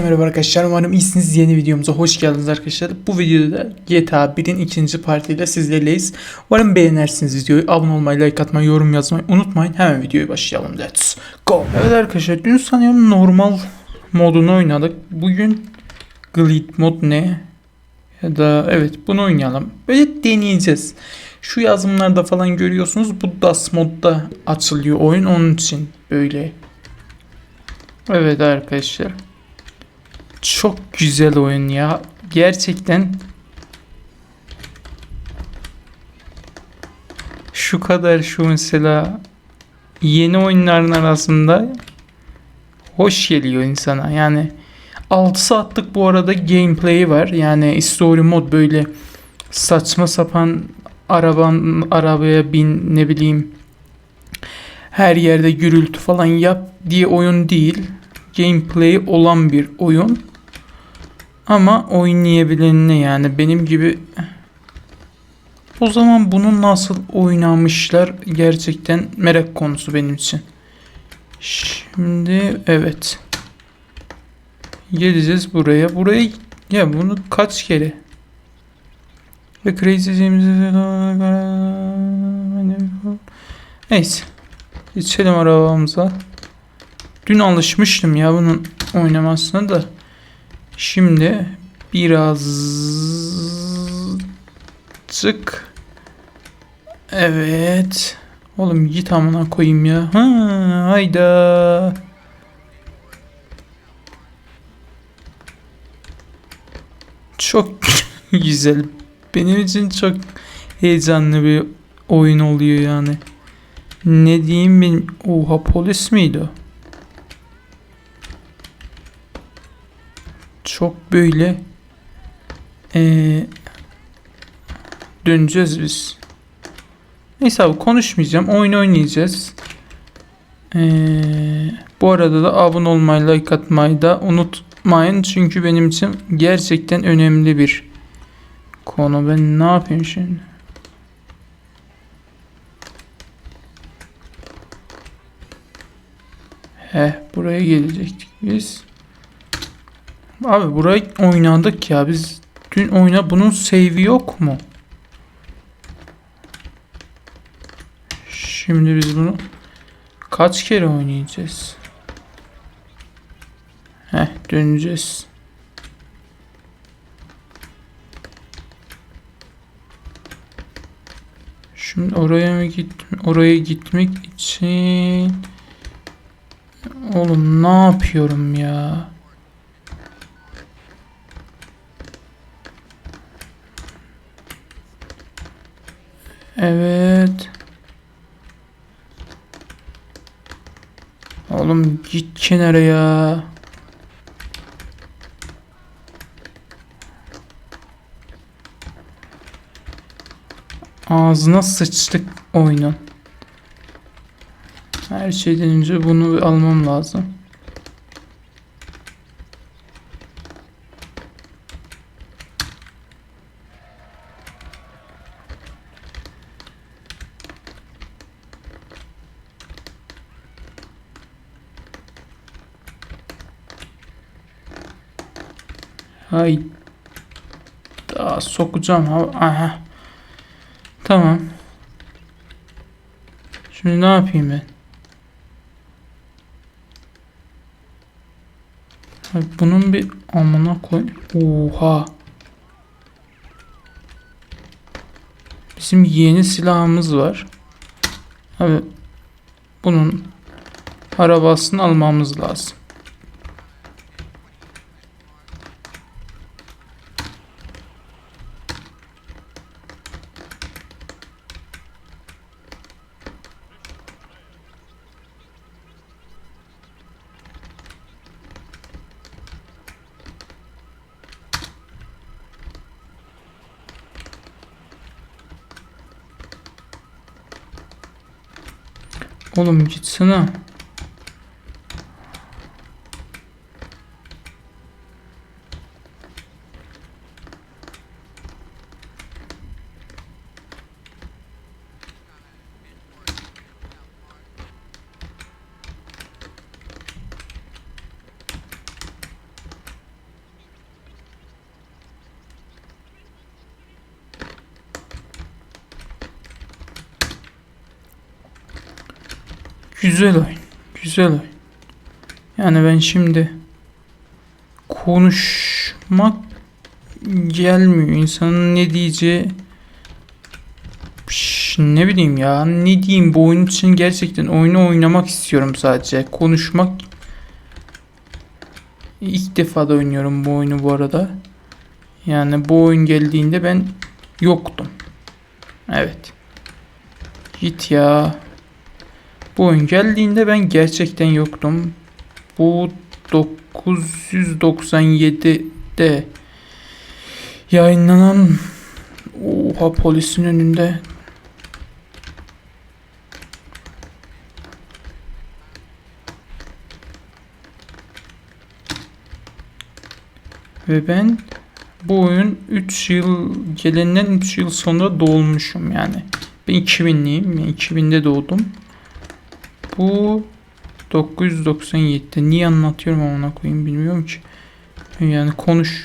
Herkese merhaba arkadaşlar. Umarım iyisiniz. Yeni videomuza hoş geldiniz arkadaşlar. Bu videoda da GTA 1'in ikinci partiyle sizlerleyiz. Umarım beğenirsiniz videoyu. Abone olmayı, like atmayı, yorum yazmayı unutmayın. Hemen videoya başlayalım. Let's go. Evet arkadaşlar dün sanıyorum normal modunu oynadık. Bugün Glide mod ne? Ya da evet bunu oynayalım. Böyle deneyeceğiz. Şu yazımlarda falan görüyorsunuz. Bu DAS modda açılıyor oyun. Onun için böyle Evet arkadaşlar. Çok güzel oyun ya. Gerçekten şu kadar şu mesela yeni oyunların arasında hoş geliyor insana. Yani 6 saatlik bu arada gameplay'i var. Yani story mod böyle saçma sapan araban arabaya bin ne bileyim her yerde gürültü falan yap diye oyun değil. Gameplay olan bir oyun. Ama oynayabilenine yani benim gibi o zaman bunu nasıl oynamışlar gerçekten merak konusu benim için. Şimdi evet. Geleceğiz buraya. Buraya ya bunu kaç kere? Ve Crazy James'e Neyse. Geçelim arabamıza. Dün alışmıştım ya bunun oynamasına da. Şimdi birazcık Evet. Oğlum git amına koyayım ya. Ha, hayda. Çok güzel. Benim için çok heyecanlı bir oyun oluyor yani. Ne diyeyim benim? Oha polis miydi? Çok böyle ee, döneceğiz biz. Neyse abi konuşmayacağım. Oyun oynayacağız. Ee, bu arada da abone olmayı, like atmayı da unutmayın. Çünkü benim için gerçekten önemli bir konu. Ben ne yapayım şimdi? Heh buraya gelecektik biz. Abi burayı oynadık ya biz dün oyna bunun save'i yok mu? Şimdi biz bunu kaç kere oynayacağız? Heh döneceğiz. Şimdi oraya mı git oraya gitmek için Oğlum ne yapıyorum ya? Evet. Oğlum git kenara ya. Ağzına sıçtık oyunun. Her şeyden önce bunu almam lazım. Hay. Daha sokacağım ha. Aha. Tamam. Şimdi ne yapayım ben? Bunun bir amına koy. Oha. Bizim yeni silahımız var. Abi bunun arabasını almamız lazım. Oğlum gitsene. Güzel oyun. Güzel oyun. Yani ben şimdi konuşmak gelmiyor. İnsanın ne diyeceği Şş, ne bileyim ya ne diyeyim bu oyun için gerçekten oyunu oynamak istiyorum sadece. Konuşmak ilk defa da oynuyorum bu oyunu bu arada. Yani bu oyun geldiğinde ben yoktum. Evet. Git ya. Bu oyun geldiğinde ben gerçekten yoktum. Bu 997'de yayınlanan Oha polisin önünde. Ve ben bu oyun 3 yıl gelenden 3 yıl sonra doğmuşum yani. Ben 2000'liyim. Yani 2000'de doğdum. Bu 997'de niye anlatıyorum ona koyayım bilmiyorum ki. Yani konuş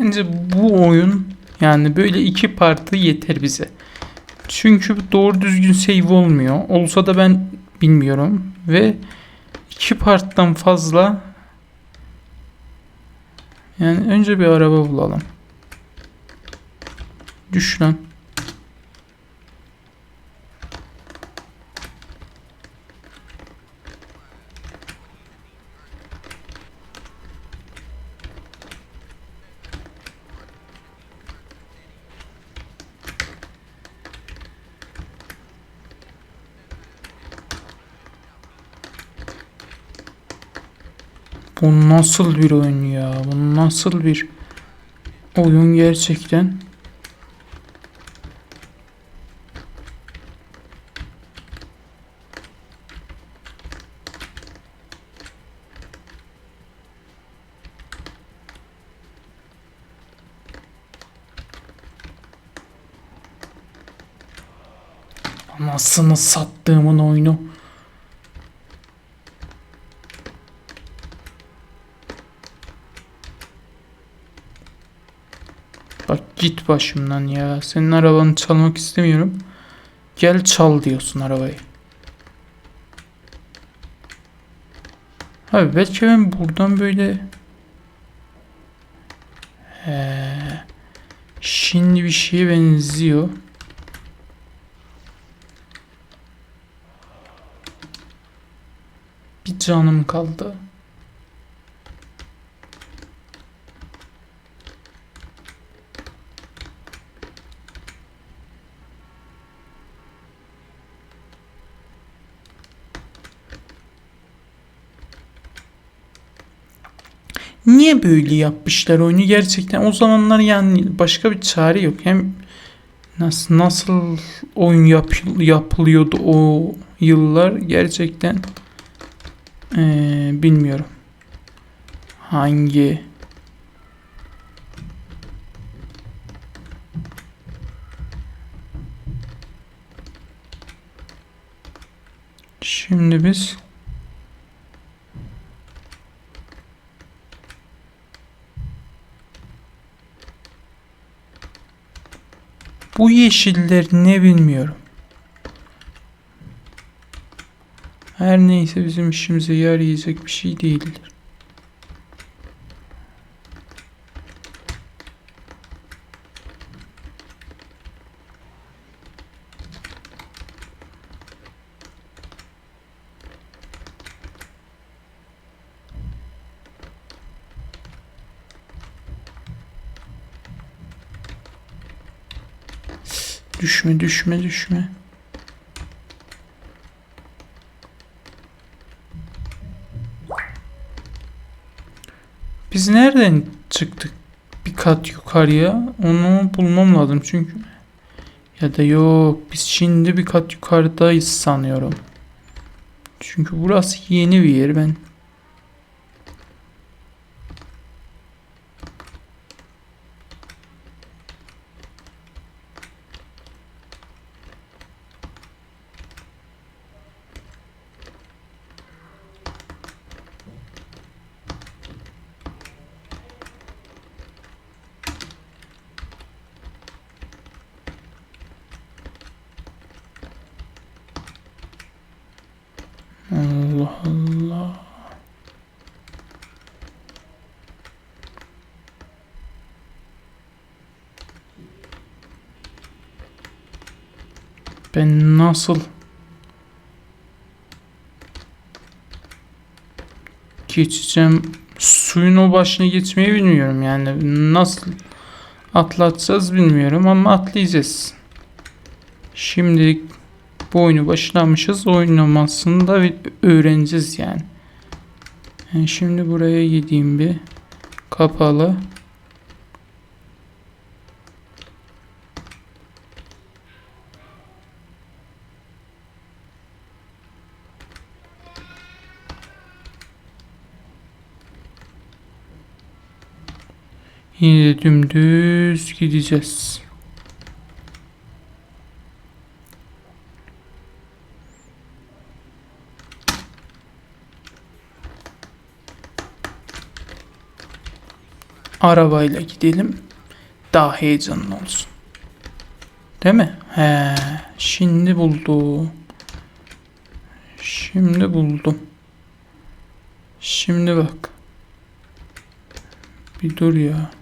Bence bu oyun yani böyle iki parti yeter bize. Çünkü doğru düzgün save olmuyor. Olsa da ben bilmiyorum. Ve iki parttan fazla yani önce bir araba bulalım. Düş. Bu nasıl bir oyun ya? Bu nasıl bir oyun gerçekten? Anasını sattığımın oyunu. Bak git başımdan ya. Senin arabanı çalmak istemiyorum. Gel çal diyorsun arabayı. Abi belki ben buradan böyle Ee, şimdi bir şeye benziyor. Bir canım kaldı. Niye böyle yapmışlar oyunu gerçekten? O zamanlar yani başka bir çare yok. Hem nasıl nasıl oyun yap, yapılıyordu o yıllar gerçekten ee, bilmiyorum. Hangi Şimdi biz Bu yeşiller ne bilmiyorum. Her neyse bizim işimize yarayacak bir şey değildir. Düşme düşme düşme. Biz nereden çıktık bir kat yukarıya? Onu bulmam lazım çünkü Ya da yok biz şimdi bir kat yukarıdayız sanıyorum. Çünkü burası yeni bir yer ben. Ben nasıl geçeceğim? Suyun o başına geçmeyi bilmiyorum yani. Nasıl atlatacağız bilmiyorum ama atlayacağız. Şimdilik bu oyunu başlamışız. Oynamasını da öğreneceğiz yani. Yani şimdi buraya gideyim bir. Kapalı. Yine de dümdüz gideceğiz. Arabayla gidelim. Daha heyecanlı olsun. Değil mi? He, şimdi buldum. Şimdi buldum. Şimdi bak. Bir dur ya.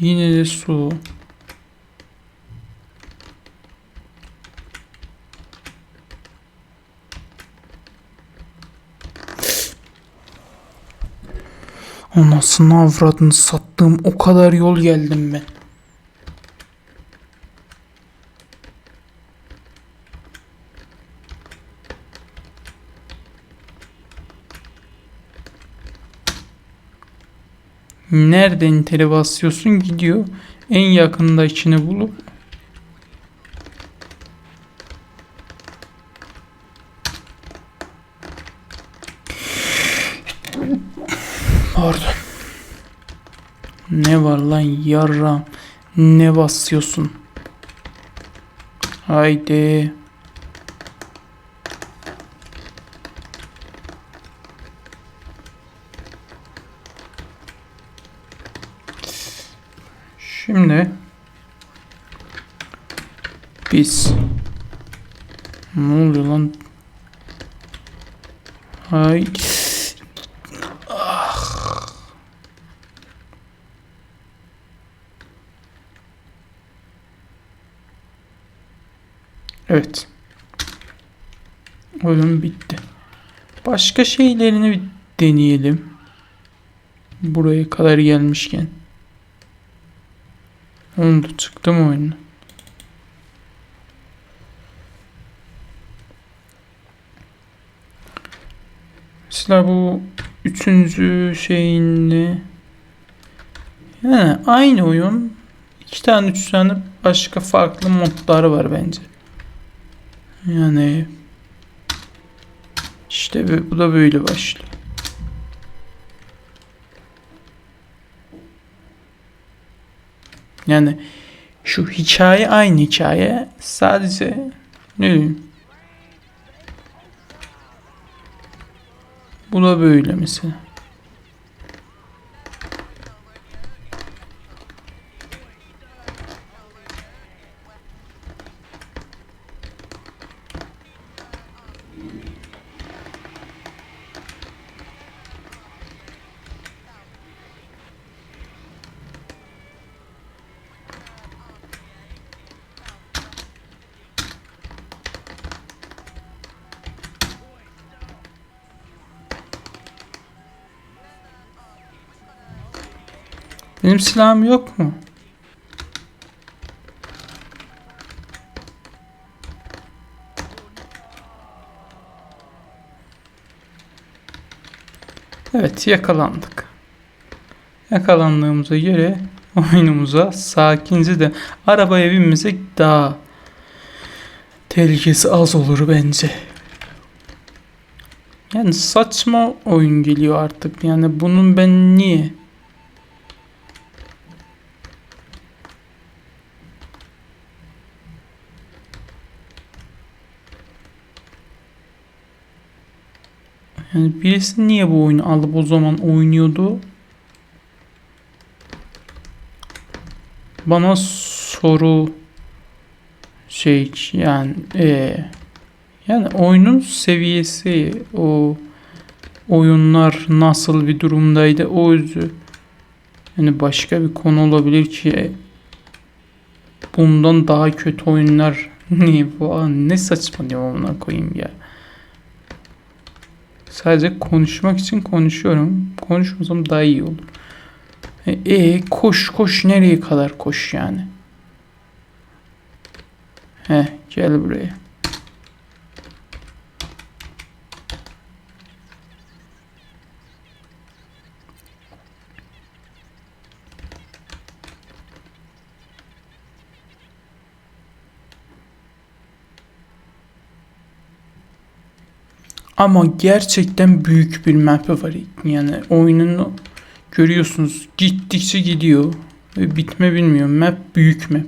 Yine de su. Anasını avradını sattığım o kadar yol geldim ben. Nereden tele basıyorsun gidiyor. En yakında içini bulup Pardon. Ne var lan yarram? Ne basıyorsun? Haydi. Şimdi biz ne oluyor lan? Haydi. Evet. Oyun bitti. Başka şeylerini deneyelim. Buraya kadar gelmişken. Oldu çıktı mı oyunu? Mesela bu üçüncü şeyini yani aynı oyun iki tane üç tane başka farklı modları var bence. Yani işte bu da böyle başlıyor. Yani şu hikaye aynı hikaye sadece ne diyeyim bu da böyle mesela. Benim silahım yok mu? Evet yakalandık. Yakalandığımıza göre oyunumuza sakince de arabaya binmesek daha tehlikesi az olur bence. Yani saçma oyun geliyor artık. Yani bunun ben niye? Yani birisi niye bu oyunu alıp o zaman oynuyordu? Bana soru şey yani eee yani oyunun seviyesi, o oyunlar nasıl bir durumdaydı o yüzü. Yani başka bir konu olabilir ki bundan daha kötü oyunlar niye bu ne saçma diyorum ona koyayım ya. Sadece konuşmak için konuşuyorum. Konuşmasam daha iyi olur. E, e, koş koş nereye kadar koş yani. He gel buraya. Ama gerçekten büyük bir map'i var. Yani oyunun görüyorsunuz gittikçe gidiyor. Ve bitme bilmiyor. Map büyük map.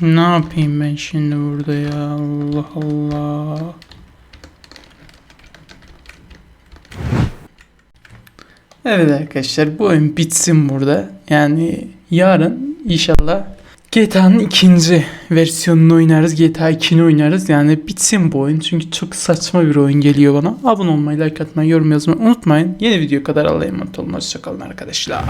Ne yapayım ben şimdi burada ya? Allah Allah. Evet arkadaşlar bu oyun bitsin burada. Yani yarın inşallah GTA'nın ikinci versiyonunu oynarız. GTA 2'ni oynarız. Yani bitsin bu oyun. Çünkü çok saçma bir oyun geliyor bana. Abone olmayı, like atmayı, yorum yazmayı unutmayın. Yeni video kadar Allah'a emanet olun. Hoşçakalın arkadaşlar.